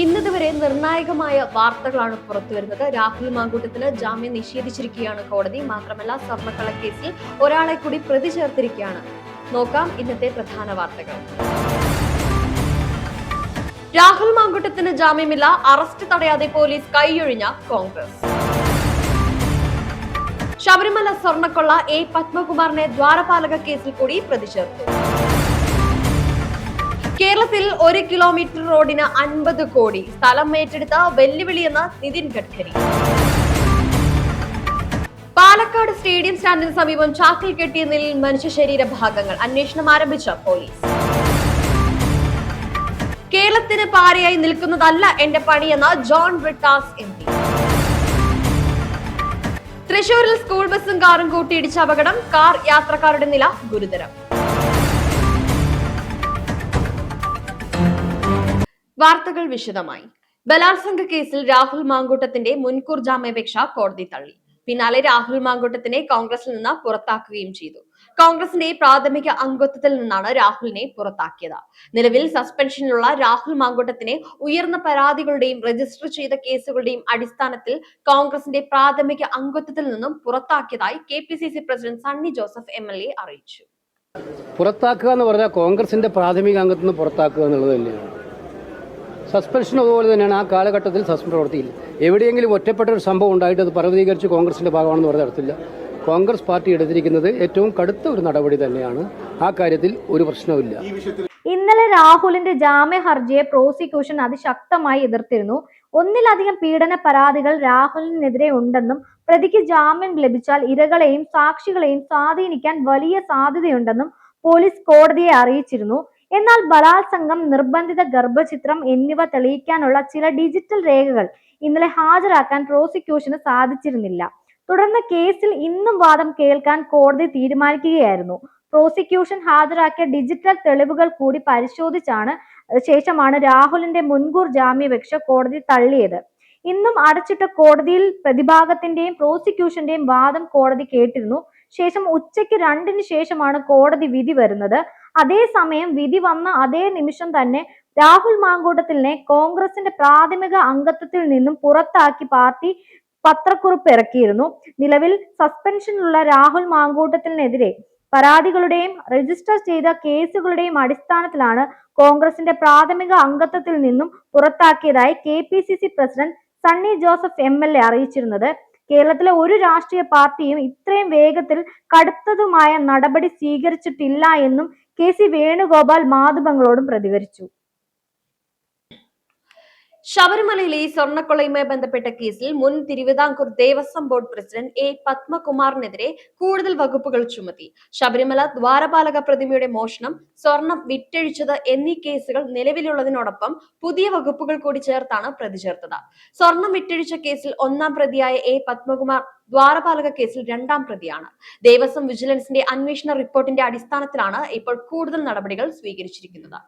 ഇന്നിതുവരെ നിർണായകമായ വാർത്തകളാണ് പുറത്തുവരുന്നത്. രാഹുൽ മാങ്കൂട്ടത്തിന് ജാമ്യം നിഷേധിച്ചിരിക്കുകയാണ് കോടതി. മാത്രമല്ല കേസിൽ ഒരാളെ കൂടി പ്രതി ചേർത്തിരിക്കുകയാണ്. നോക്കാം ഇന്നത്തെ പ്രധാന വാർത്തകൾ. രാഹുൽ മാങ്കൂട്ടത്തിന് ജാമ്യമില്ല. അറസ്റ്റ് തടയാതെ പോലീസ് കൈയൊഴിഞ്ഞ കോൺഗ്രസ്. ശബരിമല സ്വർണക്കൊള്ള എ പത്മകുമാറിനെ ദ്വാരപാലക കേസിൽ കൂടി പ്രതി ചേർത്തു. കേരളത്തിൽ ഒരു കിലോമീറ്റർ റോഡിന് അൻപത് കോടി സ്ഥലം ഏറ്റെടുത്ത എന്ന നിതിൻ ഗഡ്കരി. പാലക്കാട് സ്റ്റേഡിയം സ്റ്റാൻഡിന് സമീപം ചാക്കിൽ കെട്ടിയ നിലയിൽ മനുഷ്യ ശരീര ഭാഗങ്ങൾ അന്വേഷണം ആരംഭിച്ച പോലീസ്. കേരളത്തിന് പാരയായി നിൽക്കുന്നതല്ല എന്റെ പണിയെന്ന ജോൺ ബ്രിട്ടാസ് എം പി. തൃശൂരിൽ സ്കൂൾ ബസും കാറും കൂട്ടിയിടിച്ച അപകടം കാർ യാത്രക്കാരുടെ നില ഗുരുതരം. വാർത്തകൾ വിശദമായി. ബലാത്സംഗ കേസിൽ രാഹുൽ മാങ്കൂട്ടത്തിന്റെ മുൻകൂർ ജാമ്യാപേക്ഷ കോടതി തള്ളി. പിന്നാലെ രാഹുൽ മാങ്കൂട്ടത്തിനെ കോൺഗ്രസിൽ നിന്ന് പുറത്താക്കുകയും ചെയ്തു. കോൺഗ്രസിന്റെ പ്രാഥമിക അംഗത്വത്തിൽ നിന്നാണ് രാഹുലിനെ പുറത്താക്കിയത്. നിലവിൽ സസ്പെൻഷനിലുള്ള രാഹുൽ മാങ്കൂട്ടത്തിനെ ഉയർന്ന പരാതികളുടെയും രജിസ്റ്റർ ചെയ്ത കേസുകളുടെയും അടിസ്ഥാനത്തിൽ കോൺഗ്രസിന്റെ പ്രാഥമിക അംഗത്വത്തിൽ നിന്നും പുറത്താക്കിയതായി K president Sunny Joseph M അറിയിച്ചു. പുറത്താക്കുക എന്ന് പറഞ്ഞാൽ കോൺഗ്രസിന്റെ പ്രാഥമിക നിന്ന് പുറത്താക്കുക എന്നുള്ളത് തന്നെയാണ്. സസ്പെൻഷൻ അതുപോലെ തന്നെയാണ് ആ കാലഘട്ടത്തിൽ സസ്പെൻഷൻ പ്രവർത്തിയില്ല എവിടെയെങ്കിലും ഒറ്റപ്പെട്ട ഒരു സംഭവം ഉണ്ടായിട്ട് അത് പർവതീകരിച്ച് കോൺഗ്രസിന്റെ ഭാഗമാണെന്ന് പറഞ്ഞ നടത്തില്ല കോൺഗ്രസ് പാർട്ടി എടുത്തിരിക്കുന്നത് ഏറ്റവും കടുത്ത ഒരു നടപടി തന്നെയാണ്. ആ കാര്യത്തിൽ ഒരു പ്രശ്നവുമില്ല. ഇന്നലെ രാഹുലിന്റെ ജാമ്യ ഹർജിയെ പ്രോസിക്യൂഷൻ അതിശക്തമായി എതിർത്തിരുന്നു. ഒന്നിലധികം പീഡന പരാതികൾ രാഹുലിനെതിരെ ഉണ്ടെന്നും പ്രതിക്ക് ജാമ്യം ലഭിച്ചാൽ ഇരകളെയും സാക്ഷികളെയും സ്വാധീനിക്കാൻ വലിയ സാധ്യതയുണ്ടെന്നും പോലീസ് കോടതിയെ അറിയിച്ചിരുന്നു. എന്നാൽ ബലാത്സംഗം നിർബന്ധിത ഗർഭചിത്രം എന്നിവ തെളിയിക്കാനുള്ള ചില ഡിജിറ്റൽ രേഖകൾ ഇന്നലെ ഹാജരാക്കാൻ പ്രോസിക്യൂഷന് സാധിച്ചിരുന്നില്ല. തുടർന്ന് കേസിൽ ഇന്നും വാദം കേൾക്കാൻ കോടതി തീരുമാനിക്കുകയായിരുന്നു. പ്രോസിക്യൂഷൻ ഹാജരാക്കിയ ഡിജിറ്റൽ തെളിവുകൾ കൂടി പരിശോധിച്ചാണ് ശേഷമാണ് രാഹുലിന്റെ മുൻകൂർ ജാമ്യപേക്ഷ കോടതി തള്ളിയത്. ഇന്നും അടച്ചിട്ട കോടതിയിൽ പ്രതിഭാഗത്തിന്റെയും പ്രോസിക്യൂഷന്റെയും വാദം കോടതി കേട്ടിരുന്നു. ശേഷം ഉച്ചയ്ക്ക് രണ്ടിന് ശേഷമാണ് കോടതി വിധി വരുന്നത്. അതേസമയം വിധി വന്ന അതേ നിമിഷം തന്നെ രാഹുൽ മാങ്കൂട്ടത്തിലിനെ കോൺഗ്രസിന്റെ പ്രാഥമിക അംഗത്വത്തിൽ നിന്നും പുറത്താക്കി പാർട്ടി പത്രക്കുറിപ്പ് ഇറക്കിയിരുന്നു. നിലവിൽ സസ്പെൻഷനിലുള്ള രാഹുൽ മാങ്കൂട്ടത്തിനെതിരെ പരാതികളുടെയും രജിസ്റ്റർ ചെയ്ത കേസുകളുടെയും അടിസ്ഥാനത്തിലാണ് കോൺഗ്രസിന്റെ പ്രാഥമിക അംഗത്വത്തിൽ നിന്നും പുറത്താക്കിയതായി K P C C president Sunny Joseph M L A അറിയിച്ചിരുന്നത്. കേരളത്തിലെ ഒരു രാഷ്ട്രീയ പാർട്ടിയും ഇത്രയും വേഗത്തിൽ കടുത്തതുമായ നടപടി സ്വീകരിച്ചിട്ടില്ല എന്നും കെ സി വേണുഗോപാൽ മാധ്യമങ്ങളോടും പ്രതികരിച്ചു ശബരിമലയിലെ ഈ സ്വർണക്കൊള്ളയുമായി ബന്ധപ്പെട്ട കേസിൽ മുൻ Thiruvithamkoor Devaswom board president A പത്മകുമാറിനെതിരെ കൂടുതൽ വകുപ്പുകൾ ചുമത്തി. ശബരിമല ദ്വാരപാലക പ്രതിമയുടെ മോഷണം സ്വർണം വിറ്റഴിച്ചത് എന്നീ കേസുകൾ നിലവിലുള്ളതിനോടൊപ്പം പുതിയ വകുപ്പുകൾ കൂടി ചേർത്താണ് പ്രതി ചേർത്തത് സ്വർണം വിറ്റഴിച്ച കേസിൽ ഒന്നാം പ്രതിയായ എ പത്മകുമാർ ദ്വാരപാലക കേസിൽ രണ്ടാം പ്രതിയാണ്. ദേവസ്വം വിജിലൻസിന്റെ അന്വേഷണ റിപ്പോർട്ടിന്റെ അടിസ്ഥാനത്തിലാണ് ഇപ്പോൾ കൂടുതൽ നടപടികൾ സ്വീകരിച്ചിരിക്കുന്നത്.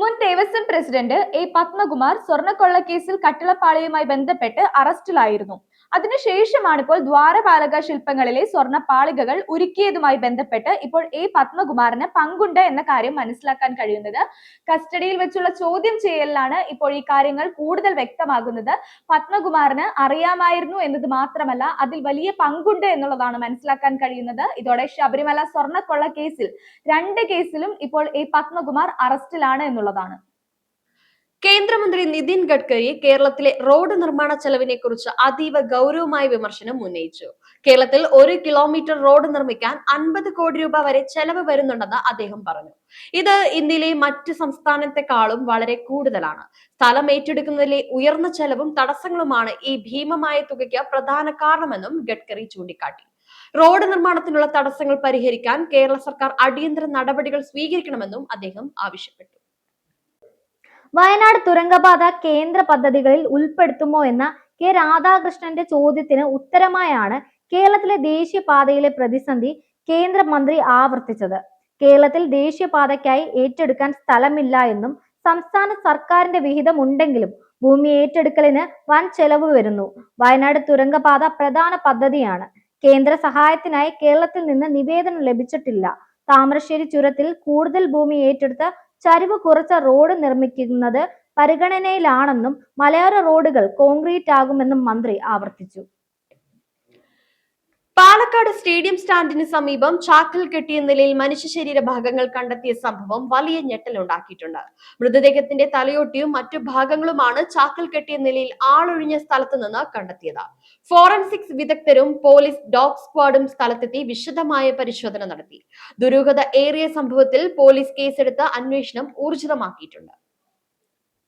മുൻ ദേവസ്വം പ്രസിഡന്റ് എ പത്മകുമാർ സ്വർണക്കൊള്ളക്കേസിൽ കട്ടിളപ്പാളിയുമായി ബന്ധപ്പെട്ട് അറസ്റ്റിലായിരുന്നു. അതിനുശേഷമാണ് ഇപ്പോൾ ദ്വാരപാലക ശില്പങ്ങളിലെ സ്വർണ പാളികകൾ ഉരുക്കിയതുമായി ബന്ധപ്പെട്ട് ഇപ്പോൾ എ പത്മകുമാറിന് പങ്കുണ്ട് എന്ന കാര്യം മനസ്സിലാക്കാൻ കഴിയുന്നത്. കസ്റ്റഡിയിൽ വെച്ചുള്ള ചോദ്യം ചെയ്യലിലാണ് ഇപ്പോൾ ഈ കാര്യങ്ങൾ കൂടുതൽ വ്യക്തമാകുന്നത്. പത്മകുമാറിന് അറിയാമായിരുന്നു എന്നത് മാത്രമല്ല അതിൽ വലിയ പങ്കുണ്ട് എന്നുള്ളതാണ് മനസ്സിലാക്കാൻ കഴിയുന്നത്. ഇതോടെ ശബരിമല സ്വർണക്കൊള്ള കേസിൽ രണ്ട് കേസിലും ഇപ്പോൾ എ പത്മകുമാർ അറസ്റ്റിലാണ് എന്നുള്ളതാണ്. കേന്ദ്രമന്ത്രി നിതിൻ ഗഡ്കരി കേരളത്തിലെ റോഡ് നിർമ്മാണ ചെലവിനെ കുറിച്ച് അതീവ ഗൗരവമായ വിമർശനം ഉന്നയിച്ചു. കേരളത്തിൽ ഒരു കിലോമീറ്റർ റോഡ് നിർമ്മിക്കാൻ അൻപത് കോടി രൂപ വരെ ചെലവ് വരുന്നുണ്ടെന്ന് അദ്ദേഹം പറഞ്ഞു. ഇത് ഇന്ത്യയിലെ മറ്റ് സംസ്ഥാനത്തെക്കാളും വളരെ കൂടുതലാണ്. സ്ഥലം ഏറ്റെടുക്കുന്നതിലെ ഉയർന്ന ചെലവും തടസ്സങ്ങളുമാണ് ഈ ഭീമമായ തുകയ്ക്ക് പ്രധാന കാരണമെന്നും ഗഡ്കരി ചൂണ്ടിക്കാട്ടി. റോഡ് നിർമ്മാണത്തിനുള്ള തടസ്സങ്ങൾ പരിഹരിക്കാൻ കേരള സർക്കാർ അടിയന്തര നടപടികൾ സ്വീകരിക്കണമെന്നും അദ്ദേഹം ആവശ്യപ്പെട്ടു. വയനാട് തുരങ്കപാത കേന്ദ്ര പദ്ധതികളിൽ ഉൾപ്പെടുത്തുമോ എന്ന കെ രാധാകൃഷ്ണന്റെ ചോദ്യത്തിന് ഉത്തരമായാണ് കേരളത്തിലെ ദേശീയപാതയിലെ പ്രതിസന്ധി കേന്ദ്രമന്ത്രി ആവർത്തിച്ചത്. കേരളത്തിൽ ദേശീയപാതയ്ക്കായി ഏറ്റെടുക്കാൻ സ്ഥലമില്ല എന്നും സംസ്ഥാന സർക്കാരിന്റെ വിഹിതം ഉണ്ടെങ്കിലും ഭൂമി ഏറ്റെടുക്കലിന് വൻ ചെലവ് വരുന്നു. വയനാട് തുരങ്കപാത പ്രധാന പദ്ധതിയാണ്. കേന്ദ്ര സഹായത്തിനായി കേരളത്തിൽ നിന്ന് നിവേദനം ലഭിച്ചിട്ടില്ല. താമരശ്ശേരി ചുരത്തിൽ കൂടുതൽ ഭൂമി ഏറ്റെടുത്ത് ചരിവ് കുറച്ച റോഡ് നിർമ്മിക്കുന്നത് പരിഗണനയിലാണെന്നും മലയോര റോഡുകൾ കോൺക്രീറ്റ് ആകുമെന്നും മന്ത്രി ആവർത്തിച്ചു. പാലക്കാട് സ്റ്റേഡിയം സ്റ്റാൻഡിന് സമീപം ചാക്കിൽ കെട്ടിയ നിലയിൽ മനുഷ്യ ശരീര ഭാഗങ്ങൾ കണ്ടെത്തിയ സംഭവം വലിയ ഞെട്ടലുണ്ടാക്കിയിട്ടുണ്ട്. മൃതദേഹത്തിന്റെ തലയോട്ടിയും മറ്റു ഭാഗങ്ങളുമാണ് ചാക്കിൽ കെട്ടിയ നിലയിൽ ആളൊഴിഞ്ഞ സ്ഥലത്ത് നിന്ന് കണ്ടെത്തിയത്. ഫോറൻസിക്സ് വിദഗ്ധരും പോലീസ് ഡോഗ് സ്ക്വാഡും സ്ഥലത്തെത്തി വിശദമായ പരിശോധന നടത്തി. ദുരൂഹത ഏറിയ സംഭവത്തിൽ പോലീസ് കേസെടുത്ത് അന്വേഷണം ഊർജിതമാക്കിയിട്ടുണ്ട്.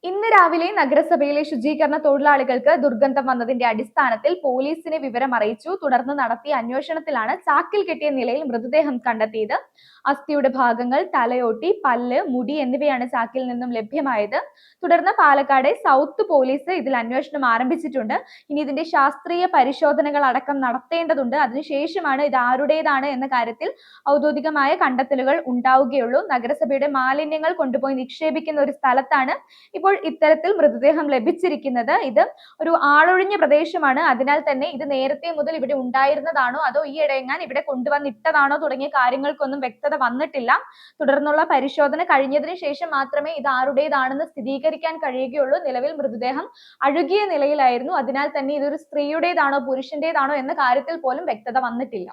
ഇന്ന് രാവിലെ നഗരസഭയിലെ ശുചീകരണ തൊഴിലാളികൾക്ക് ദുർഗന്ധം വന്നതിന്റെ അടിസ്ഥാനത്തിൽ പോലീസിനെ വിവരം അറിയിച്ചു തുടർന്ന് നടത്തിയ അന്വേഷണത്തിലാണ് ചാക്കിൽ കെട്ടിയ നിലയിൽ മൃതദേഹം കണ്ടെത്തിയത്. അസ്ഥിയുടെ ഭാഗങ്ങൾ തലയോട്ടി പല്ല് മുടി എന്നിവയാണ് ചാക്കിൽ നിന്നും ലഭ്യമായത്. തുടർന്ന് പാലക്കാട് സൗത്ത് പോലീസ് ഇതിൽ അന്വേഷണം ആരംഭിച്ചിട്ടുണ്ട്. ഇനി ഇതിന്റെ ശാസ്ത്രീയ പരിശോധനകൾ അടക്കം നടത്തേണ്ടതുണ്ട്. അതിനുശേഷമാണ് ഇത് ആരുടേതാണ് എന്ന കാര്യത്തിൽ ഔദ്യോഗികമായ കണ്ടെത്തലുകൾ ഉണ്ടാവുകയുള്ളൂ. നഗരസഭയുടെ മാലിന്യങ്ങൾ കൊണ്ടുപോയി നിക്ഷേപിക്കുന്ന ഒരു സ്ഥലത്താണ് ഇപ്പോൾ ഇത്തരത്തിൽ മൃതദേഹം ലഭിച്ചിരിക്കുന്നത്. ഇത് ഒരു ആളൊഴിഞ്ഞ പ്രദേശമാണ്. അതിനാൽ തന്നെ ഇത് നേരത്തെ മുതൽ ഇവിടെ ഉണ്ടായിരുന്നതാണോ? അതോ ഈ ഇടയങ്ങാൻ ഇവിടെ കൊണ്ടുവന്നിട്ടതാണോ? തുടങ്ങിയ കാര്യങ്ങൾക്കൊന്നും വ്യക്തത വന്നിട്ടില്ല. തുടർന്നുള്ള പരിശോധന കഴിഞ്ഞതിന് ശേഷം മാത്രമേ ഇത് ആരുടേതാണെന്ന് സ്ഥിരീകരിക്കാൻ കഴിയുകയുള്ളൂ. നിലവിൽ മൃതദേഹം അഴുകിയ നിലയിലായിരുന്നു. അതിനാൽ തന്നെ ഇതൊരു സ്ത്രീയുടേതാണോ പുരുഷന്റേതാണോ എന്ന കാര്യത്തിൽ പോലും വ്യക്തത വന്നിട്ടില്ല.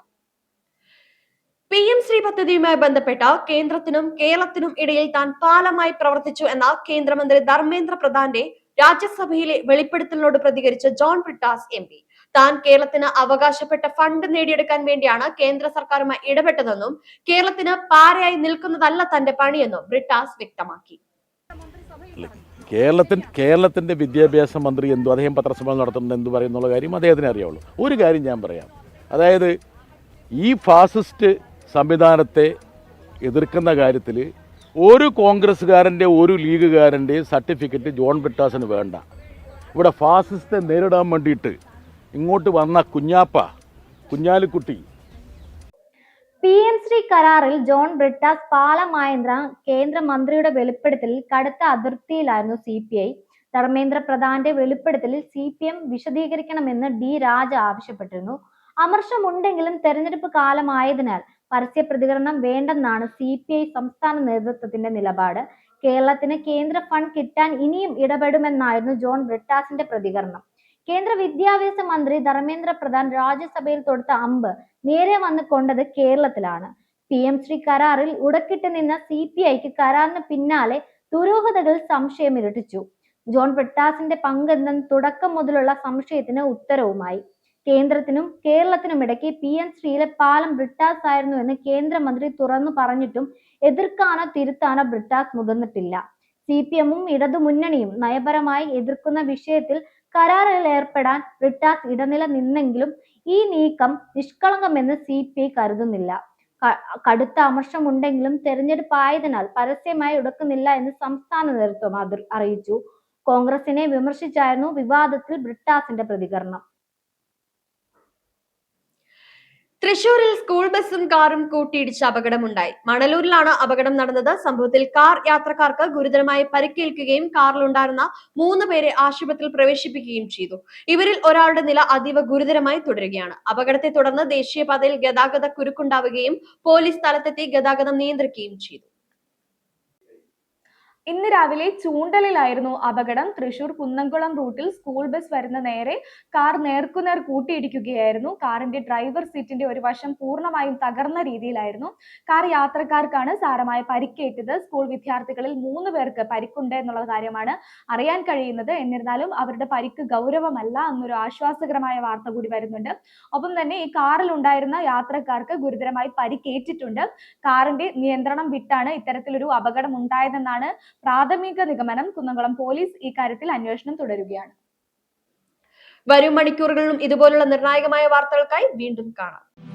പി എം ശ്രീ പദ്ധതിയുമായി ബന്ധപ്പെട്ട കേന്ദ്രത്തിനും കേരളത്തിനും ഇടയിൽ താൻ പാലമായി പ്രവർത്തിച്ചു എന്ന കേന്ദ്രമന്ത്രി ധർമ്മേന്ദ്ര പ്രധാന്റെ രാജ്യസഭയിലെ വെളിപ്പെടുത്തലിനോട് പ്രതികരിച്ച ജോൺ ബ്രിട്ടാസ് എം പി. താൻ കേരളത്തിന് അവകാശപ്പെട്ട ഫണ്ട് നേടിയെടുക്കാൻ വേണ്ടിയാണ് കേന്ദ്ര സർക്കാരുമായി ഇടപെട്ടതെന്നും കേരളത്തിന് പാരയായി നിൽക്കുന്നതല്ല തന്റെ പണിയെന്നും ബ്രിട്ടാസ് വ്യക്തമാക്കി. കേരളത്തിൻ കേരളത്തിന്റെ വിദ്യാഭ്യാസ മന്ത്രി എന്തു അദ്ദേഹം പത്രസമ്മേളനം നടത്തുന്നുണ്ട് എന്ത് പറയുന്നുള്ള കാര്യം അദ്ദേഹത്തിന് അറിയാവുള്ളൂ. ഒരു കാര്യം ഞാൻ പറയാം. അതായത് ഈ ഫാസിസ്റ്റ് സംവിധാനത്തെ എതിർക്കുന്ന കാര്യത്തിൽ ഒരു കോൺഗ്രസ്സുകാരന്റെ ഒരു ലീഗുകാരന്റെയും സർട്ടിഫിക്കറ്റ് ജോൺ ബ്രിട്ടാസിന് വേണ്ട. ഇവിടെ ഫാസിസ്റ്റെ നേരിടാൻ വേണ്ടിയിട്ട് ഇങ്ങോട്ട് വന്ന കുഞ്ഞാപ്പ കുഞ്ഞാലിക്കുട്ടി. പി എം ശ്രീ കരാറിൽ ജോൺ ബ്രിട്ടാസ് പാലമായെന്ന കേന്ദ്രമന്ത്രിയുടെ വെളിപ്പെടുത്തലിൽ കടുത്ത അതിർത്തിയിലായിരുന്നു സി പി ഐ. ധർമ്മേന്ദ്ര പ്രധാന്റെ വെളിപ്പെടുത്തലിൽ സി പി എം വിശദീകരിക്കണമെന്ന് ഡി രാജ ആവശ്യപ്പെട്ടിരുന്നു. അമർഷമുണ്ടെങ്കിലും തെരഞ്ഞെടുപ്പ് കാലമായതിനാൽ പരസ്യ പ്രതികരണം വേണ്ടെന്നാണ് സി പി ഐ സംസ്ഥാന നേതൃത്വത്തിന്റെ നിലപാട്. കേരളത്തിന് കേന്ദ്ര ഫണ്ട് കിട്ടാൻ ഇനിയും ഇടപെടുമെന്നായിരുന്നു ജോൺ ബ്രിട്ടാസിന്റെ പ്രതികരണം. കേന്ദ്ര വിദ്യാഭ്യാസ മന്ത്രി ധർമ്മേന്ദ്ര പ്രധാൻ രാജ്യസഭയിൽ തൊടുത്ത അമ്പ് നേരെ വന്ന് കൊണ്ടത് കേരളത്തിലാണ്. പി എം ശ്രീ കരാറിൽ ഉടക്കിട്ട് നിന്ന സി പി ഐക്ക് കരാറിന് പിന്നാലെ ദുരൂഹതകൾ സംശയം ഇരട്ടിച്ചു ജോൺ ബ്രിട്ടാസിന്റെ പങ്കെന്ന തുടക്കം മുതലുള്ള സംശയത്തിന് ഉത്തരവുമായി. കേന്ദ്രത്തിനും കേരളത്തിനും ഇടയ്ക്ക് പി എം ശ്രീയിലെ പാലം ബ്രിട്ടാസ് ആയിരുന്നു എന്ന് കേന്ദ്രമന്ത്രി തുറന്നു പറഞ്ഞിട്ടും എതിർക്കാനോ തിരുത്താനോ ബ്രിട്ടാസ് മുതിർന്നിട്ടില്ല. സി പി എമ്മും ഇടതുമുന്നണിയും നയപരമായി എതിർക്കുന്ന വിഷയത്തിൽ കരാറിൽ ഏർപ്പെടാൻ ബ്രിട്ടാസ് ഇടനില നിന്നെങ്കിലും ഈ നീക്കം നിഷ്കളങ്കമെന്ന് സി പി ഐ കരുതുന്നില്ല. കടുത്ത അമർഷമുണ്ടെങ്കിലും തെരഞ്ഞെടുപ്പ് ആയതിനാൽ പരസ്യമായി ഉടക്കുന്നില്ല എന്ന് സംസ്ഥാന നേതൃത്വം അറിയിച്ചു. കോൺഗ്രസിനെ വിമർശിച്ചായിരുന്നു വിവാദത്തിൽ ബ്രിട്ടാസിന്റെ പ്രതികരണം. തൃശൂരിൽ സ്കൂൾ ബസും കാറും കൂട്ടിയിടിച്ച് അപകടമുണ്ടായി. മണലൂരിലാണ് അപകടം നടന്നത്. സംഭവത്തിൽ കാർ യാത്രക്കാർക്ക് ഗുരുതരമായി പരിക്കേൽക്കുകയും കാറിലുണ്ടായിരുന്ന മൂന്ന് പേരെ ആശുപത്രിയിൽ പ്രവേശിപ്പിക്കുകയും ചെയ്തു. ഇവരിൽ ഒരാളുടെ നില അതീവ ഗുരുതരമായി തുടരുകയാണ്. അപകടത്തെ തുടർന്ന് ദേശീയപാതയിൽ ഗതാഗത കുരുക്കുണ്ടാവുകയും പോലീസ് സ്ഥലത്തെത്തി ഗതാഗതം നിയന്ത്രിക്കുകയും ചെയ്തു. ഇന്ന് രാവിലെ ചൂണ്ടലിലായിരുന്നു അപകടം. തൃശൂർ കുന്നംകുളം റൂട്ടിൽ സ്കൂൾ ബസ് വരുന്ന നേരെ കാർ നേർക്കുനേർ കൂട്ടിയിടിക്കുകയായിരുന്നു. കാറിന്റെ ഡ്രൈവർ സീറ്റിന്റെ ഒരു വശം പൂർണമായും തകർന്ന രീതിയിലായിരുന്നു. കാർ യാത്രക്കാർക്കാണ് സാരമായ പരിക്കേറ്റത്. സ്കൂൾ വിദ്യാർത്ഥികളിൽ മൂന്ന് പേർക്ക് പരിക്കുണ്ട് എന്നുള്ള കാര്യമാണ് അറിയാൻ കഴിയുന്നത്. എന്നിരുന്നാലും അവരുടെ പരിക്ക് ഗൗരവമല്ല എന്നൊരു ആശ്വാസകരമായ വാർത്ത കൂടി വരുന്നുണ്ട്. ഒപ്പം തന്നെ ഈ കാറിൽ ഉണ്ടായിരുന്ന യാത്രക്കാർക്ക് ഗുരുതരമായി പരിക്കേറ്റിട്ടുണ്ട്. കാറിന്റെ നിയന്ത്രണം വിട്ടാണ് ഇത്തരത്തിലൊരു അപകടം ഉണ്ടായതെന്നാണ് പ്രാഥമിക നിഗമനം കുന്നംകുളം പോലീസ് ഇക്കാര്യത്തിൽ അന്വേഷണം തുടരുകയാണ്. വരും മണിക്കൂറുകളിലും ഇതുപോലുള്ള നിർണായകമായ വാർത്തകൾക്കായി വീണ്ടും കാണാം.